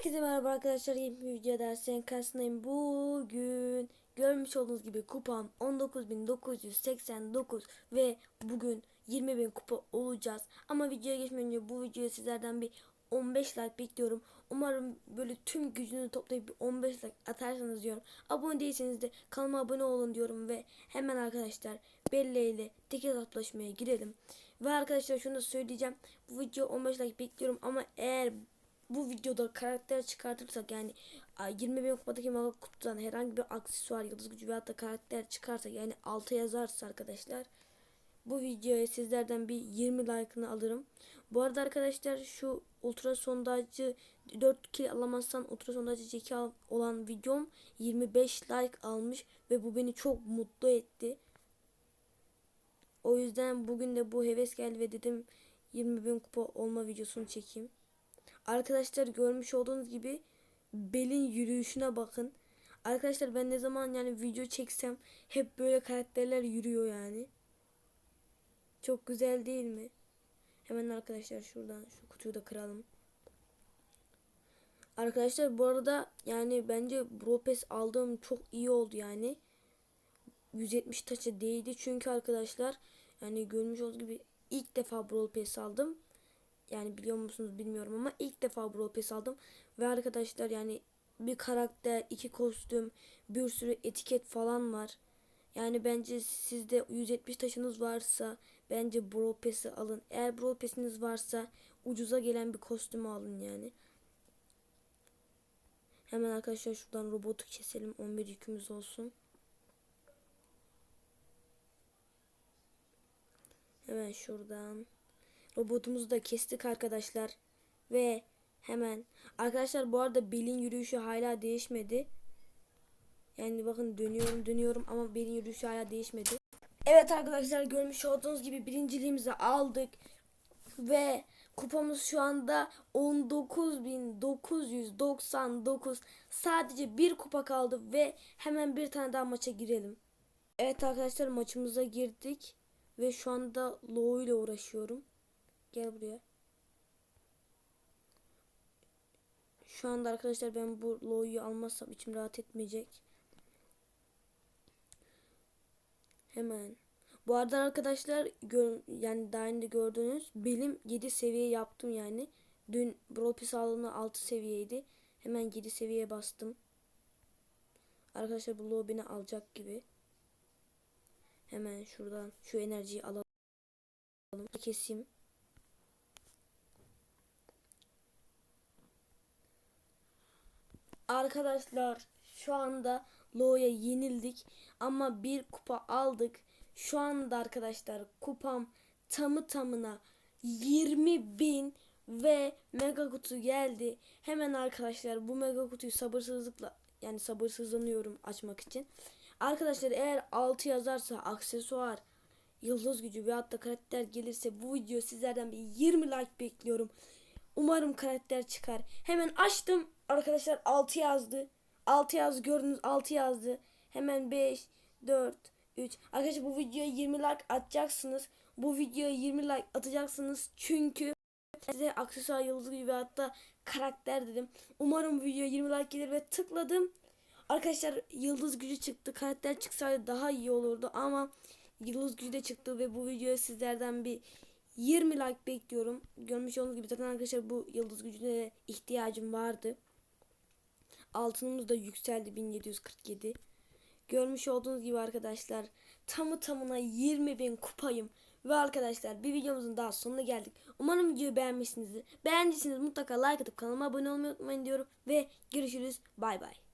Herkese merhaba arkadaşlar. Yeni bir videoda senin karşısındayım. Bugün görmüş olduğunuz gibi kupam 19.989 ve bugün 20.000 kupa olacağız. Ama videoya geçmeden önce bu videoya sizlerden bir 15 like bekliyorum. Umarım böyle tüm gücünü toplayıp bir 15 like atarsanız diyorum. Abone değilseniz de kanalıma abone olun diyorum ve hemen arkadaşlar Bella ile tek hesaplaşmaya girelim. Ve arkadaşlar şunu da söyleyeceğim. Bu video 15 like bekliyorum ama eğer bu videoda karakter çıkartırsak yani 20 bin kupadaki maga kutudan herhangi bir aksesuar, yıldız gücü veyahut da karakter çıkarsa yani alta yazarsa arkadaşlar bu videoya sizlerden bir 20 like'ını alırım. Bu arada arkadaşlar şu ultra sondajcı 4 kill alamazsan ultra sondajcı Jackie olan videom 25 like almış ve bu beni çok mutlu etti. O yüzden bugün de bu heves geldi ve dedim 20 bin kupa olma videosunu çekeyim. Arkadaşlar görmüş olduğunuz gibi belin yürüyüşüne bakın. Arkadaşlar ben ne zaman yani video çeksem hep böyle karakterler yürüyor yani. Çok güzel değil mi? Hemen arkadaşlar şuradan şu kutuyu da kıralım. Arkadaşlar bu arada yani bence Bropes aldığım çok iyi oldu yani. 170 taça değdi çünkü arkadaşlar yani görmüş olduğunuz gibi ilk defa Brawl aldım. Yani biliyor musunuz bilmiyorum ama ilk defa Brawl Pass aldım. Ve arkadaşlar yani bir karakter, iki kostüm, bir sürü etiket falan var. Yani bence sizde 170 taşınız varsa bence Brawl Pass'i alın. Eğer Brawl Pass'iniz varsa ucuza gelen bir kostümü alın yani. Hemen arkadaşlar şuradan robotu keselim. 11 yükümüz olsun. Hemen şuradan. Robotumuzu da kestik arkadaşlar. Ve hemen. Arkadaşlar bu arada belin yürüyüşü hala değişmedi. Yani bakın dönüyorum dönüyorum ama belin yürüyüşü hala değişmedi. Evet arkadaşlar görmüş olduğunuz gibi birinciliğimizi aldık. Ve kupamız şu anda 19.999. Sadece bir kupa kaldı ve hemen bir tane daha maça girelim. Evet arkadaşlar maçımıza girdik. Ve şu anda Low ile uğraşıyorum. Gel buraya. Şu anda arkadaşlar ben bu Low'yu almazsam içim rahat etmeyecek. Hemen. Bu arada arkadaşlar gör, yani daha önce gördüğünüz benim 7 seviye yaptım yani. Dün Brawl Pass 6 seviyeydi. Hemen 7 seviyeye bastım. Arkadaşlar bu Low beni alacak gibi. Hemen şuradan şu enerjiyi alalım. Keseyim. Arkadaşlar şu anda Lo'ya yenildik ama bir kupa aldık. Şu anda arkadaşlar kupam tamı tamına 20 bin ve mega kutu geldi. Hemen arkadaşlar bu mega kutuyu sabırsızlıkla yani sabırsızlanıyorum açmak için. Arkadaşlar eğer 6 yazarsa aksesuar, yıldız gücü ve hatta karakter gelirse bu video sizlerden bir 20 like bekliyorum. Umarım karakter çıkar. Hemen açtım. Arkadaşlar 6 yazdı. 6 yazdı gördünüz 6 yazdı. Hemen 5, 4, 3. Arkadaşlar bu videoya 20 like atacaksınız. Bu videoya 20 like atacaksınız. Çünkü size aksesuar yıldız gücü ve hatta karakter dedim. Umarım bu videoya 20 like gelir ve tıkladım. Arkadaşlar yıldız gücü çıktı. Karakter çıksaydı daha iyi olurdu ama yıldız gücü de çıktı ve bu videoya sizlerden bir 20 like bekliyorum. Görmüş olduğunuz gibi zaten arkadaşlar bu yıldız gücüne ihtiyacım vardı. Altınımız da yükseldi 1747. Görmüş olduğunuz gibi arkadaşlar tamı tamına 20 bin kupayım. Ve arkadaşlar bir videomuzun daha sonuna geldik. Umarım videoyu beğenmişsinizdir. Beğendiyseniz mutlaka like atıp kanalıma abone olmayı unutmayın diyorum. Ve görüşürüz. Bay bay.